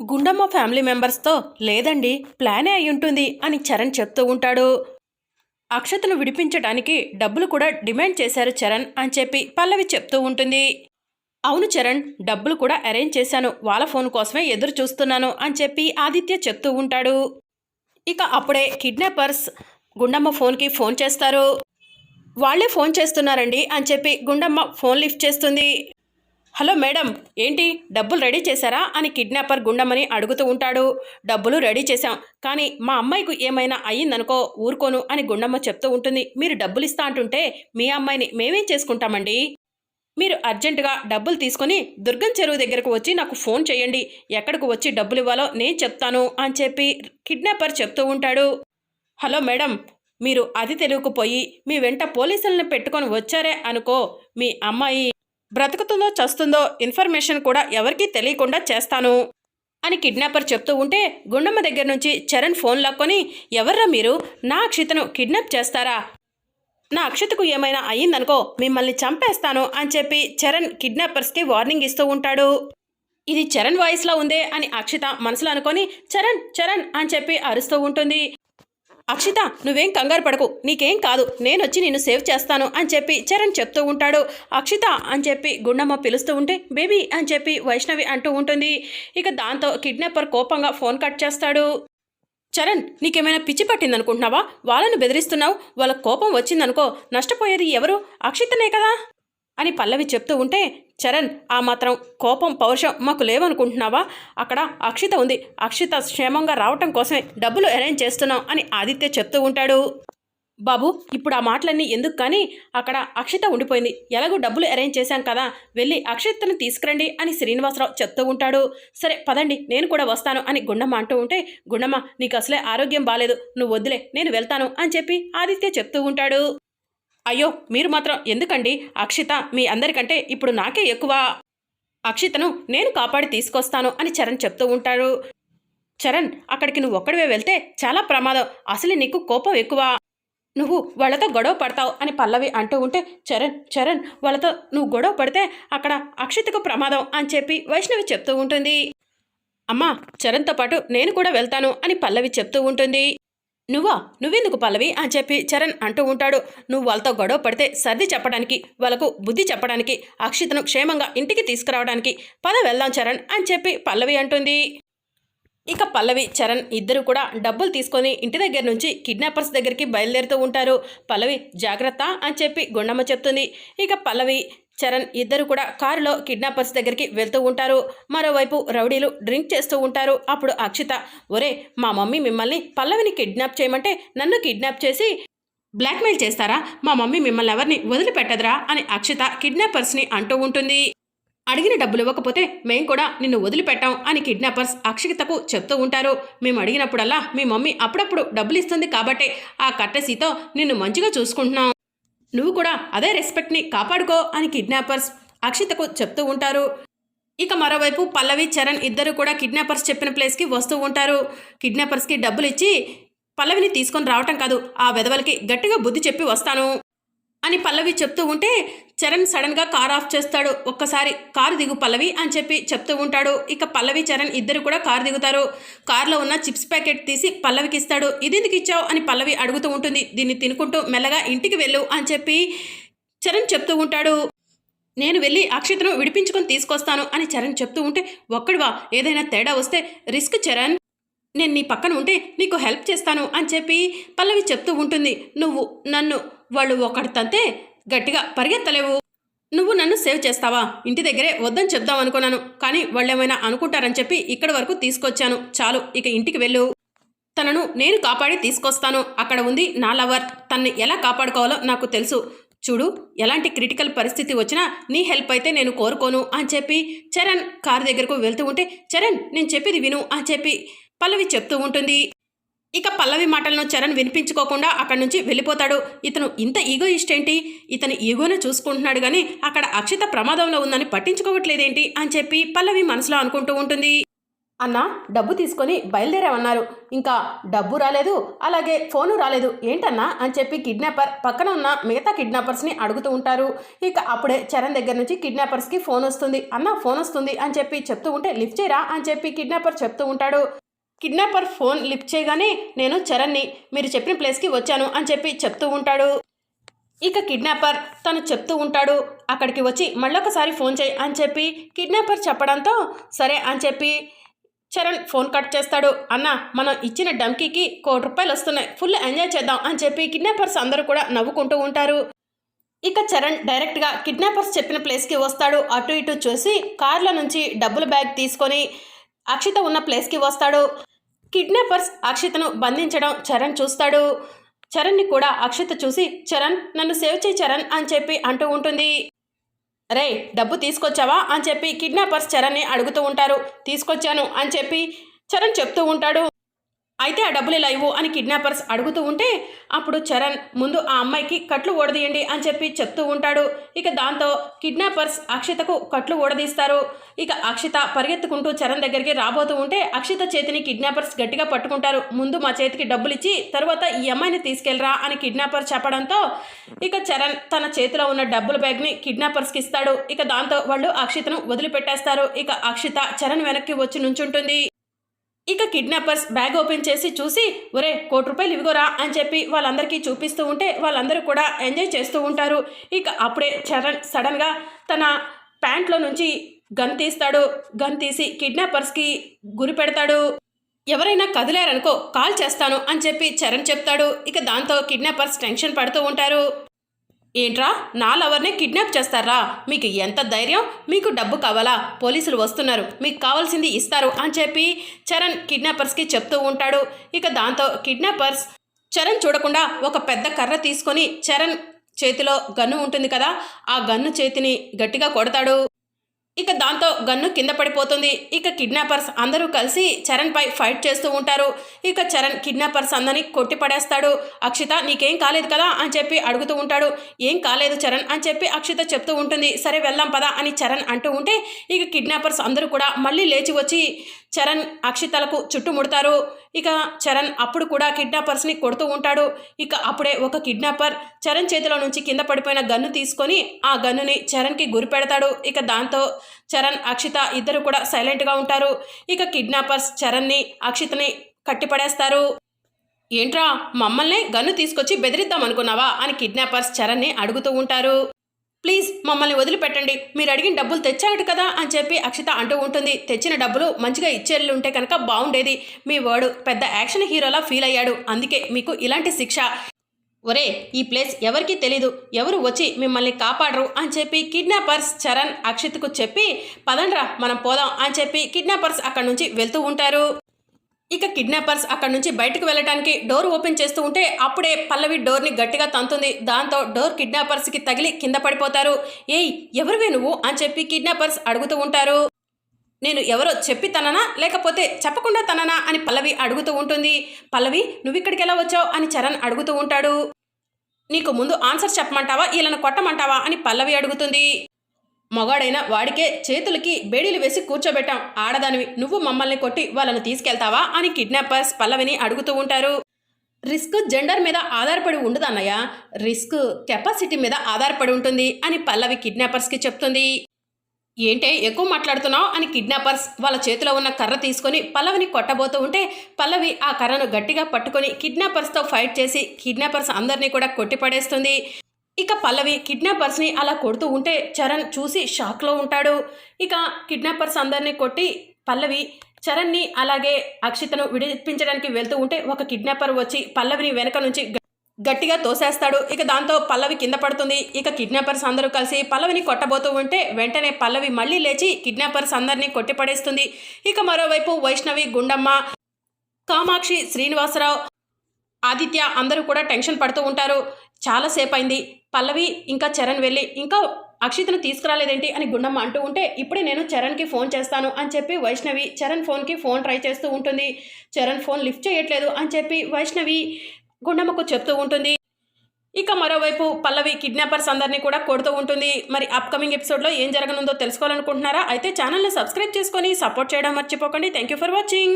Gundamma family మెంబర్స్తో లేదండి ప్లానే అయి ఉంటుంది అని చరణ్ చెప్తూ ఉంటాడు. అక్షతను విడిపించడానికి డబ్బులు కూడా డిమాండ్ చేశారు చరణ్ అని చెప్పి పల్లవి చెప్తూ ఉంటుంది. అవును చరణ్ డబ్బులు కూడా అరేంజ్ చేశాను. వాళ్ళ ఫోన్ కోసమే ఎదురు చూస్తున్నాను అని చెప్పి ఆదిత్య చెప్తూ ఉంటాడు. ఇక అప్పుడే కిడ్నాపర్స్ గుండమ్మ ఫోన్కి ఫోన్ చేస్తారు. వాళ్ళే ఫోన్ చేస్తున్నారండి అని చెప్పి గుండమ్మ ఫోన్ లిఫ్ట్ చేస్తుంది. హలో మేడం ఏంటి? డబ్బులు రెడీ చేశారా? అని కిడ్నాపర్ గుండమని అడుగుతూ ఉంటాడు. డబ్బులు రెడీ చేశాం కానీ మా అమ్మాయికి ఏమైనా అయ్యిందనుకో ఊరుకోను అని గుండమ్మ చెప్తూ ఉంటుంది. మీరు డబ్బులు ఇస్తా అంటుంటే మీ అమ్మాయిని మేమేం చేసుకుంటామండి? మీరు అర్జెంటుగా డబ్బులు తీసుకొని దుర్గం చెరువు దగ్గరకు వచ్చి నాకు ఫోన్ చేయండి. ఎక్కడికి వచ్చి డబ్బులు ఇవ్వాలో నేను చెప్తాను అని చెప్పి కిడ్నాపర్ చెప్తూ ఉంటాడు. హలో మేడం మీరు అది తెలియకపోయి మీ వెంట పోలీసులను పెట్టుకొని వచ్చారే అనుకో మీ అమ్మాయి బ్రతుకుతుందో చస్తుందో ఇన్ఫర్మేషన్ కూడా ఎవరికీ తెలియకుండా చేస్తాను అని కిడ్నాపర్ చెప్తూ ఉంటే గుండమ్మ దగ్గర నుంచి చరణ్ ఫోన్ లాక్కొని ఎవర్రా మీరు? నా అక్షితను కిడ్నాప్ చేస్తారా? నా అక్షతకు ఏమైనా అయ్యిందనుకో మిమ్మల్ని చంపేస్తాను అని చెప్పి చరణ్ కిడ్నాపర్స్కి వార్నింగ్ ఇస్తూ ఉంటాడు. ఇది చరణ్ వాయిస్లో ఉందే అని అక్షిత మనసులో అనుకొని చరణ్ చరణ్ అని చెప్పి అరుస్తూ ఉంటుంది. అక్షిత నువ్వేం కంగారు పడకు. నీకేం కాదు. నేను వచ్చి నిన్ను సేవ్ చేస్తాను అని చెప్పి చరణ్ చెప్తూ ఉంటాడు. అక్షిత అని చెప్పి గుండమ్మ పిలుస్తూ ఉంటే బేబీ అని చెప్పి వైష్ణవి అంటూ ఉంటుంది. ఇక దాంతో కిడ్నాపర్ కోపంగా ఫోన్ కట్ చేస్తాడు. చరణ్ నీకేమైనా పిచ్చి పట్టిందనుకుంటున్నావా? వాళ్ళని బెదిరిస్తున్నావు. వాళ్ళ కోపం వచ్చిందనుకో నష్టపోయేది ఎవరు? అక్షితనే కదా. అని పల్లవి చెప్తూ ఉంటే చరణ్ ఆ మాత్రం కోపం పౌరుషం మాకు లేవనుకుంటున్నావా? అక్కడ అక్షిత ఉంది. అక్షిత క్షేమంగా రావటం కోసమే డబ్బులు అరేంజ్ చేస్తున్నాం అని ఆదిత్య చెప్తూ ఉంటాడు. బాబు ఇప్పుడు ఆ మాటలన్నీ ఎందుకు కానీ అక్కడ అక్షిత ఉండిపోయింది. ఎలాగో డబ్బులు అరేంజ్ చేశాం కదా వెళ్ళి అక్షితను తీసుకురండి అని శ్రీనివాసరావు చెప్తూ ఉంటాడు. సరే పదండి నేను కూడా వస్తాను అని గుండమ్మ అంటూ ఉంటే గుండమ్మ నీకు అసలే ఆరోగ్యం బాలేదు. నువ్వు వద్దులే నేను వెళ్తాను అని చెప్పి ఆదిత్య చెప్తూ ఉంటాడు. అయ్యో మీరు మాత్రం ఎందుకండి? అక్షిత మీ అందరికంటే ఇప్పుడు నాకే ఎక్కువ. అక్షితను నేను కాపాడి తీసుకొస్తాను అని చరణ్ చెప్తూ ఉంటాడు. చరణ్ అక్కడికి నువ్వు ఒక్కడివే వెళ్తే చాలా ప్రమాదం. అసలు నీకు కోపం ఎక్కువ. నువ్వు వాళ్ళతో గొడవ పడతావు అని పల్లవి అంటూ ఉంటే చరణ్ చరణ్ వాళ్ళతో నువ్వు గొడవ పడితే అక్కడ అక్షితకు ప్రమాదం అని చెప్పి వైష్ణవి చెప్తూ ఉంటుంది. అమ్మా చరణ్తో పాటు నేను కూడా వెళ్తాను అని పల్లవి చెప్తూ ఉంటుంది. నువ్వా? నువ్వెందుకు పల్లవి? అని చెప్పి చరణ్ అంటూ ఉంటాడు. నువ్వు వాళ్ళతో గొడవ పడితే సర్ది చెప్పడానికి వాళ్ళకు బుద్ధి చెప్పడానికి అక్షితను క్షేమంగా ఇంటికి తీసుకురావడానికి పద వెళ్దాం చరణ్ అని చెప్పి పల్లవి అంటుంది. ఇక పల్లవి చరణ్ ఇద్దరు కూడా డబ్బులు తీసుకొని ఇంటి దగ్గర నుంచి కిడ్నాపర్స్ దగ్గరికి బయలుదేరుతూ ఉంటారు. పల్లవి జాగ్రత్త అని చెప్పి గుండమ్మ చెప్తుంది. ఇక పల్లవి చరణ్ ఇద్దరు కూడా కారులో కిడ్నాపర్స్ దగ్గరికి వెళ్తూ ఉంటారు. మరోవైపు రౌడీలు డ్రింక్ చేస్తూ ఉంటారు. అప్పుడు అక్షిత ఒరే మా మమ్మీ మిమ్మల్ని పల్లవిని కిడ్నాప్ చేయమంటే నన్ను కిడ్నాప్ చేసి బ్లాక్మెయిల్ చేస్తారా? మా మమ్మీ మిమ్మల్ని ఎవరిని వదిలిపెట్టదురా? అని అక్షిత కిడ్నాపర్స్ని అంటూ ఉంటుంది. అడిగిన డబ్బులు ఇవ్వకపోతే మేం కూడా నిన్ను వదిలిపెట్టాం అని కిడ్నాపర్స్ అక్షితకు చెప్తూ ఉంటారు. మేము అడిగినప్పుడల్లా మీ మమ్మీ అప్పుడప్పుడు డబ్బులు ఇస్తుంది కాబట్టే ఆ కట్టసీతో నిన్ను మంచిగా చూసుకుంటున్నాం. నువ్వు కూడా అదే రెస్పెక్ట్ని కాపాడుకో అని కిడ్నాపర్స్ అక్షితకు చెప్తూ ఉంటారు. ఇక మరోవైపు పల్లవి చరణ్ ఇద్దరు కూడా కిడ్నాపర్స్ చెప్పిన ప్లేస్కి వస్తూ ఉంటారు. కిడ్నాపర్స్కి డబ్బులు ఇచ్చి పల్లవిని తీసుకొని రావటం కాదు ఆ వెధవలకి గట్టిగా బుద్ధి చెప్పి వస్తాను. అని పల్లవి చెప్తూ ఉంటే చరణ్ సడన్గా కార్ ఆఫ్ చేస్తాడు. ఒక్కసారి కారు దిగు పల్లవి అని చెప్పి చెప్తూ ఉంటాడు. ఇక పల్లవి చరణ్ ఇద్దరు కూడా కారు దిగుతారు. కారులో ఉన్న చిప్స్ ప్యాకెట్ తీసి పల్లవికి ఇస్తాడు. ఇది ఎందుకు ఇచ్చావు? అని పల్లవి అడుగుతూ ఉంటుంది. దీన్ని తినుకుంటూ మెల్లగా ఇంటికి వెళ్ళు అని చెప్పి చరణ్ చెప్తూ ఉంటాడు. నేను వెళ్ళి అక్షతను విడిపించుకొని తీసుకొస్తాను అని చరణ్ చెప్తూ ఉంటే ఒక్కడివా ఏదైనా తేడా వస్తే రిస్క్ చరణ్. నేను నీ పక్కన ఉంటే నీకు హెల్ప్ చేస్తాను అని చెప్పి పల్లవి చెప్తూ ఉంటుంది. నువ్వు నన్ను వాళ్ళు ఒకటి తంతే గట్టిగా పరిగెత్తలేవు. నువ్వు నన్ను సేవ్ చేస్తావా? ఇంటి దగ్గరే వద్దని చెప్దాం అనుకున్నాను. కానీ వాళ్ళు ఏమైనా అనుకుంటారని చెప్పి ఇక్కడి వరకు తీసుకొచ్చాను. చాలు ఇక ఇంటికి వెళ్ళు. తనను నేను కాపాడి తీసుకొస్తాను. అక్కడ ఉంది నా లవర్. తన్ని ఎలా కాపాడుకోవాలో నాకు తెలుసు. చూడు ఎలాంటి క్రిటికల్ పరిస్థితి వచ్చినా నీ హెల్ప్ అయితే నేను కోరుకోను అని చెప్పి చరణ్ కారు దగ్గరకు వెళ్తూ ఉంటే చరణ్ నేను చెప్పేది విను అని చెప్పి పల్లవి చెప్తూ ఉంటుంది. ఇక పల్లవి మాటలను చరణ్ వినిపించుకోకుండా అక్కడి నుంచి వెళ్ళిపోతాడు. ఇతను ఇంత ఈగో ఇష్టేంటి ఇతని ఈగోను చూసుకుంటున్నాడు కానీ అక్కడ అక్షిత ప్రమాదంలో ఉందని పట్టించుకోవట్లేదేంటి? అని చెప్పి పల్లవి మనసులో అనుకుంటూ ఉంటుంది. అన్న డబ్బు తీసుకొని బయలుదేరామన్నారు ఇంకా డబ్బు రాలేదు అలాగే ఫోను రాలేదు. ఏంటన్నా? అని చెప్పి కిడ్నాపర్ పక్కన ఉన్న మిగతా కిడ్నాపర్స్ని అడుగుతూ ఉంటారు. ఇక అప్పుడే చరణ్ దగ్గర నుంచి కిడ్నాపర్స్కి ఫోన్ వస్తుంది. అన్న ఫోన్ వస్తుంది అని చెప్పి చెప్తూ ఉంటే లిఫ్ట్ చేయరా? అని చెప్పి కిడ్నాపర్ చెప్తూ ఉంటాడు. కిడ్నాపర్ ఫోన్ లిఫ్ట్ చేయగానే నేను చరణ్ని మీరు చెప్పిన ప్లేస్కి వచ్చాను అని చెప్పి చెప్తూ ఉంటాడు. ఇక కిడ్నాపర్ తను చెప్తూ ఉంటాడు అక్కడికి వచ్చి మళ్ళొకసారి ఫోన్ చేయి అని చెప్పి కిడ్నాపర్ చెప్పడంతో సరే అని చెప్పి చరణ్ ఫోన్ కట్ చేస్తాడు. అన్న మనం ఇచ్చిన డంకీకి కోటి రూపాయలు వస్తున్నాయి ఫుల్ ఎంజాయ్ చేద్దాం అని చెప్పి కిడ్నాపర్స్ అందరూ కూడా నవ్వుకుంటూ ఉంటారు. ఇక చరణ్ డైరెక్ట్గా కిడ్నాపర్స్ చెప్పిన ప్లేస్కి వస్తాడు. అటు ఇటు చూసి కార్ల నుంచి డబ్బుల బ్యాగ్ తీసుకొని అక్షిత ఉన్న ప్లేస్కి వస్తాడు. కిడ్నాపర్స్ అక్షితను బంధించడం చరణ్ చూస్తాడు. చరణ్ని కూడా అక్షిత చూసి చరణ్ నన్ను సేవ్ చేయి చరణ్ అని చెప్పి అంటూ ఉంటుంది. రే డబ్బు తీసుకొచ్చావా? అని చెప్పి కిడ్నాపర్స్ చరణ్ని అడుగుతూ ఉంటారు. తీసుకొచ్చాను అని చెప్పి చరణ్ చెప్తూ ఉంటాడు. అయితే ఆ డబ్బులు ఇలా ఇవ్వు అని కిడ్నాపర్స్ అడుగుతూ ఉంటే అప్పుడు చరణ్ ముందు ఆ అమ్మాయికి కట్లు ఓడదీయండి అని చెప్పి చెప్తూ ఉంటాడు. ఇక దాంతో కిడ్నాపర్స్ అక్షితకు కట్లు ఓడదీస్తారు ఇక అక్షిత పరిగెత్తుకుంటూ చరణ్ దగ్గరికి రాబోతూ ఉంటే అక్షిత చేతిని కిడ్నాపర్స్ గట్టిగా పట్టుకుంటారు. ముందు మా చేతికి డబ్బులు ఇచ్చి తర్వాత ఈ అమ్మాయిని తీసుకెళ్ళరా అని కిడ్నాపర్ చెప్పడంతో ఇక చరణ్ తన చేతిలో ఉన్న డబ్బుల బ్యాగ్ని కిడ్నాపర్స్కి ఇస్తాడు. ఇక దాంతో వాళ్ళు అక్షితను వదిలిపెట్టేస్తారు. ఇక అక్షిత చరణ్ వెనక్కి వచ్చి నుంచుంటుంది. ఇక కిడ్నాపర్స్ బ్యాగ్ ఓపెన్ చేసి చూసి ఒరే కోటి రూపాయలు ఇవిగోరా అని చెప్పి వాళ్ళందరికీ చూపిస్తూ ఉంటే వాళ్ళందరూ కూడా ఎంజాయ్ చేస్తూ ఉంటారు. ఇక అప్పుడే చరణ్ సడన్గా తన ప్యాంట్లో నుంచి గన్ తీస్తాడు. గన్ తీసి కిడ్నాపర్స్కి గురి పెడతాడు. ఎవరైనా కదిలేరనుకో కాల్ చేస్తాను అని చెప్పి చరణ్ చెప్తాడు. ఇక దాంతో కిడ్నాపర్స్ టెన్షన్ పడుతూ ఉంటారు. ఏంట్రా? నా లవర్నే కిడ్నాప్ చేస్తారా? మీకు ఎంత ధైర్యం? మీకు డబ్బు కావాలా? పోలీసులు వస్తున్నారు. మీకు కావాల్సింది ఇస్తారు అని చెప్పి చరణ్ కిడ్నాపర్స్కి చెప్తూ ఉంటాడు. ఇక దాంతో కిడ్నాపర్స్ చరణ్ చూడకుండా ఒక పెద్ద కర్ర తీసుకొని చరణ్ చేతిలో గన్ను ఉంటుంది కదా ఆ గన్ను చేతిని గట్టిగా కొడతాడు. ఇక దాంతో గన్ను కింద పడిపోతుంది. ఇక కిడ్నాపర్స్ అందరూ కలిసి చరణ్పై ఫైట్ చేస్తూ ఉంటారు. ఇక చరణ్ కిడ్నాపర్స్ అందరినీ కొట్టి పడేస్తాడు. అక్షిత నీకేం కాలేదు కదా? అని చెప్పి అడుగుతూ ఉంటాడు. ఏం కాలేదు చరణ్ అని చెప్పి అక్షిత చెప్తూ ఉంటుంది. సరే వెళ్దాం పదా అని చరణ్ అంటూ ఉంటే ఇక కిడ్నాపర్స్ అందరూ కూడా మళ్ళీ లేచి వచ్చి చరణ్ అక్షితలకు చుట్టుముడతారు. ఇక చరణ్ అప్పుడు కూడా కిడ్నాపర్స్ని కొడుతూ ఉంటాడు. ఇక అప్పుడే ఒక కిడ్నాపర్ చరణ్ చేతిలో నుంచి కింద పడిపోయిన గన్ను తీసుకొని ఆ గన్నుని చరణ్కి గురిపెడతాడు ఇక దాంతో చరణ్ అక్షిత ఇద్దరు కూడా సైలెంట్గా ఉంటారు. ఇక కిడ్నాపర్స్ చరణ్ని అక్షితని కట్టిపడేస్తారు. ఏంట్రా మమ్మల్ని గన్ను తీసుకొచ్చి బెదిరిద్దాం అనుకున్నావా అని కిడ్నాపర్స్ చరణ్ని అడుగుతూ ఉంటారు. ప్లీజ్ మమ్మల్ని వదిలిపెట్టండి. మీరు అడిగిన డబ్బులు తెచ్చాడు కదా అని చెప్పి అక్షిత అంటూ ఉంటుంది. తెచ్చిన డబ్బులు మంచిగా ఇచ్చేళ్ళు ఉంటే కనుక బాగుండేది మీ వాడు పెద్ద యాక్షన్ హీరోలా ఫీల్ అయ్యాడు. అందుకే మీకు ఇలాంటి శిక్ష. ఒరే ఈ ప్లేస్ ఎవరికీ తెలీదు. ఎవరు వచ్చి మిమ్మల్ని కాపాడరు అని చెప్పి కిడ్నాపర్స్ చరణ్ అక్షిత్కు చెప్పి పదండ్రా మనం పోదాం అని చెప్పి కిడ్నాపర్స్ అక్కడి నుంచి వెళ్తూ ఉంటారు. ఇక కిడ్నాపర్స్ అక్కడి నుంచి బయటకు వెళ్ళడానికి డోర్ ఓపెన్ చేస్తూ ఉంటే అప్పుడే పల్లవి డోర్ని గట్టిగా తంతుంది. దాంతో డోర్ కిడ్నాపర్స్కి తగిలి కింద పడిపోతారు. ఏయ్ ఎవరివే నువ్వు? అని చెప్పి కిడ్నాపర్స్ అడుగుతూ ఉంటారు. నేను ఎవరో చెప్పి తననా? లేకపోతే చెప్పకుండా తననా? అని పల్లవి అడుగుతూ ఉంటుంది. పల్లవి నువ్వు ఇక్కడికి ఎలా వచ్చావు? అని చరణ్ అడుగుతూ ఉంటాడు. నీకు ముందు ఆన్సర్ చెప్పమంటావా? వీళ్ళని కొట్టమంటావా? అని పల్లవి అడుగుతుంది. మగాడైన వాడికే చేతులకి బేడీలు వేసి కూర్చోబెట్టాం. ఆడదానివి నువ్వు మమ్మల్ని కొట్టి వాళ్ళని తీసుకెళ్తావా అని కిడ్నాపర్స్ పల్లవిని అడుగుతూ ఉంటారు. రిస్క్ జెండర్ మీద ఆధారపడి ఉండదు అన్నయ్య. రిస్క్ కెపాసిటీ మీద ఆధారపడి ఉంటుంది అని పల్లవి కిడ్నాపర్స్కి చెప్తుంది. ఏంటే ఎక్కువ మాట్లాడుతున్నావు అని కిడ్నాపర్స్ వాళ్ళ చేతిలో ఉన్న కర్ర తీసుకొని పల్లవిని కొట్టబోతూ ఉంటే పల్లవి ఆ కర్రను గట్టిగా పట్టుకొని కిడ్నాపర్స్తో ఫైట్ చేసి కిడ్నాపర్స్ అందరినీ కూడా కొట్టిపడేస్తుంది. ఇక పల్లవి కిడ్నాపర్స్ని అలా కొడుతూ ఉంటే చరణ్ చూసి షాక్లో ఉంటాడు. ఇక కిడ్నాపర్స్ అందరినీ కొట్టి పల్లవి చరణ్ని అలాగే అక్షితను విడిపించడానికి వెళ్తూ ఉంటే ఒక కిడ్నాపర్ వచ్చి పల్లవిని వెనక నుంచి గట్టిగా తోసేస్తాడు. ఇక దాంతో పల్లవి కింద పడుతుంది. ఇక కిడ్నాపర్స్ అందరూ కలిసి పల్లవిని కొట్టబోతూ ఉంటే వెంటనే పల్లవి మళ్ళీ లేచి కిడ్నాపర్స్ అందరినీ కొట్టిపడేస్తుంది ఇక మరోవైపు వైష్ణవి గుండమ్మ కామాక్షి శ్రీనివాసరావు ఆదిత్య అందరూ కూడా టెన్షన్ పడుతూ ఉంటారు. చాలాసేపు అయింది పల్లవి ఇంకా చరణ్ వెళ్ళి ఇంకా అక్షితను తీసుకురాలేదేంటి? అని గుండమ్మ అంటూ ఉంటే ఇప్పుడే నేను చరణ్కి ఫోన్ చేస్తాను అని చెప్పి వైష్ణవి చరణ్ ఫోన్కి ఫోన్ ట్రై చేస్తూ ఉంటుంది. చరణ్ ఫోన్ లిఫ్ట్ చేయట్లేదు అని చెప్పి వైష్ణవి గుండమ్మకు చెప్తూ ఉంటుంది. ఇక మరోవైపు పల్లవి కిడ్నాపర్స్ అందరినీ కూడా కొడుతూ ఉంటుంది. మరి అప్కమింగ్ ఎపిసోడ్లో ఏం జరగనుందో తెలుసుకోవాలనుకుంటున్నారా? అయితే ఛానల్ని సబ్స్క్రైబ్ చేసుకొని సపోర్ట్ చేయడం మర్చిపోకండి. Thank you for watching.